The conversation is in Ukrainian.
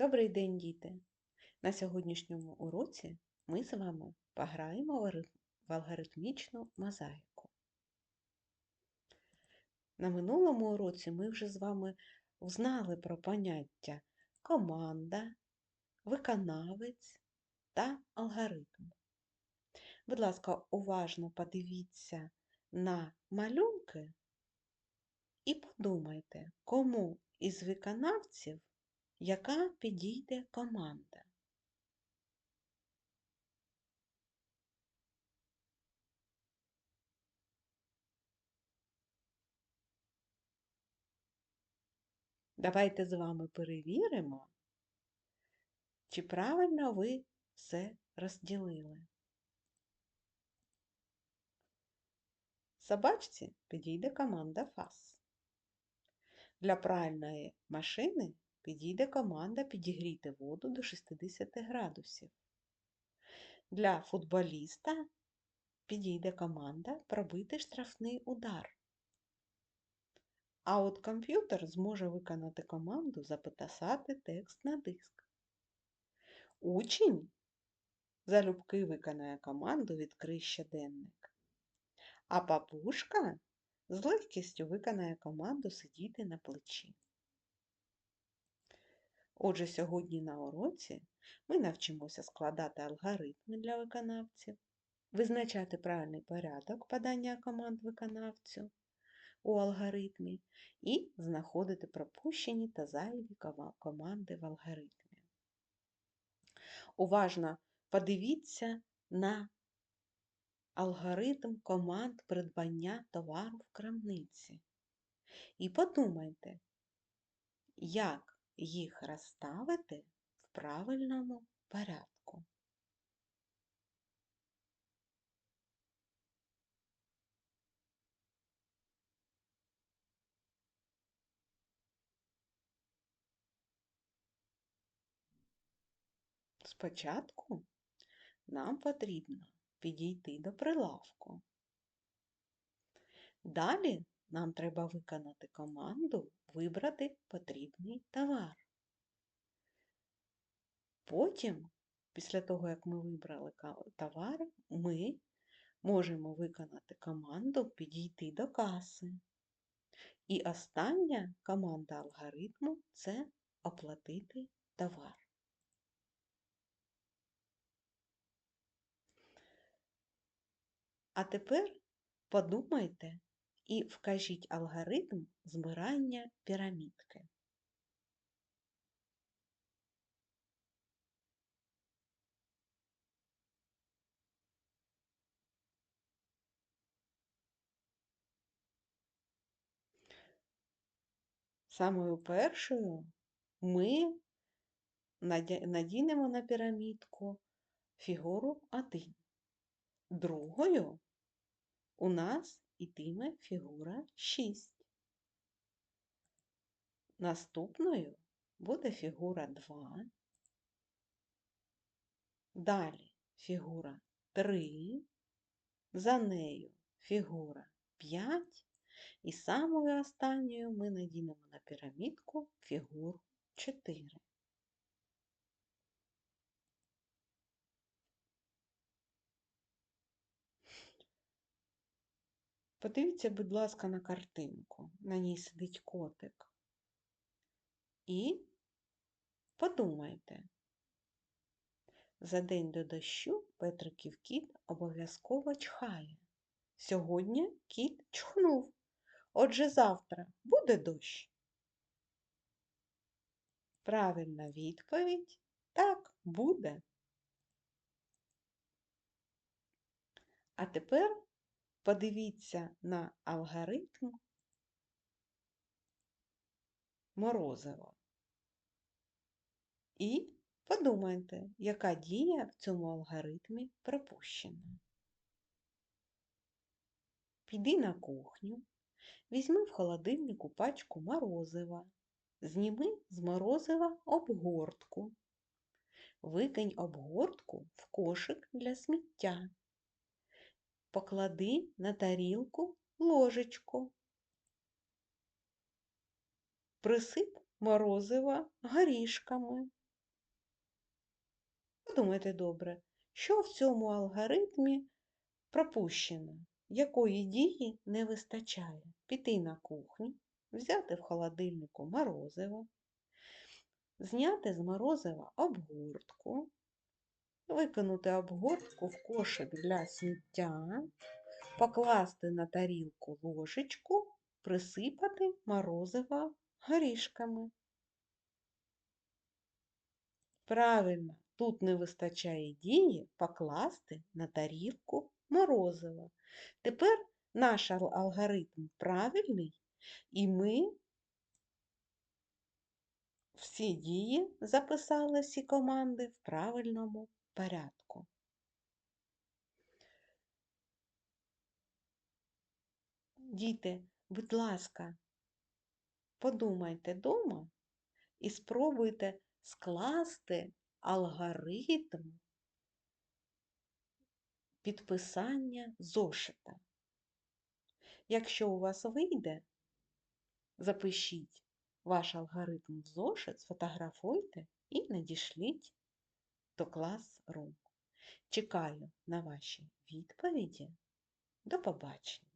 Добрий день, діти! На сьогоднішньому уроці ми з вами пограємо в алгоритмічну мозаїку. На минулому уроці ми вже з вами узнали про поняття команда, виконавець та алгоритм. Будь ласка, уважно подивіться на малюнки і подумайте, кому із виконавців яка підійде команда. Давайте з вами перевіримо, чи правильно ви все розділили. Собачці підійде команда FAS. Для пральної машини підійде команда підігріти воду до 60 градусів. Для футболіста підійде команда пробити штрафний удар. А от комп'ютер зможе виконати команду записати текст на диск. Учень залюбки виконає команду відкрий щоденник. А папушка з легкістю виконає команду сидіти на плечі. Отже, сьогодні на уроці ми навчимося складати алгоритми для виконавців, визначати правильний порядок подання команд виконавцю у алгоритмі і знаходити пропущені та зайві команди в алгоритмі. Уважно подивіться на алгоритм команд придбання товару в крамниці. І подумайте, як їх розставити в правильному порядку. Спочатку нам потрібно підійти до прилавку. Далі нам треба виконати команду Вибрати потрібний товар. Потім, після того, як ми вибрали товар, ми можемо виконати команду Підійти до каси. І остання команда алгоритму це оплатити товар. А тепер подумайте, і вкажіть алгоритм збирання пірамідки. Самою першою ми надінемо на пірамідку фігуру 1. Другою у нас ітиме фігура 6. Наступною буде фігура 2. Далі фігура 3, за нею фігура 5. І самою останньою ми надінемо на пірамідку фігуру 4. Подивіться, будь ласка, на картинку. На ній сидить котик. І подумайте, за день до дощу Петриків кіт обов'язково чхає. Сьогодні кіт чхнув. Отже, завтра буде дощ. Правильна відповідь так буде. А тепер Подивіться на алгоритм морозива і подумайте, яка дія в цьому алгоритмі пропущена. Піди на кухню, візьми в холодильнику пачку морозива, зніми з морозива обгортку, викинь обгортку в кошик для сміття поклади на тарілку ложечку. Присип морозива горішками Подумайте добре, що в цьому алгоритмі пропущено, якої дії не вистачає. Піти на кухню, взяти в холодильнику морозиво, зняти з морозива обгортку, викинути обгортку в кошик для сміття, покласти на тарілку ложечку, присипати морозиво горішками. Правильно, тут не вистачає дії покласти на тарілку морозиво. Тепер наш алгоритм правильний, і ми всі дії записали всі команди в правильному порядку. Діти, будь ласка, подумайте дома і спробуйте скласти алгоритм підписання зошита. Якщо у вас вийде, запишіть ваш алгоритм в зошит, сфотографуйте і надішліть до Classroom. Чекаю на ваші відповіді. До побачення!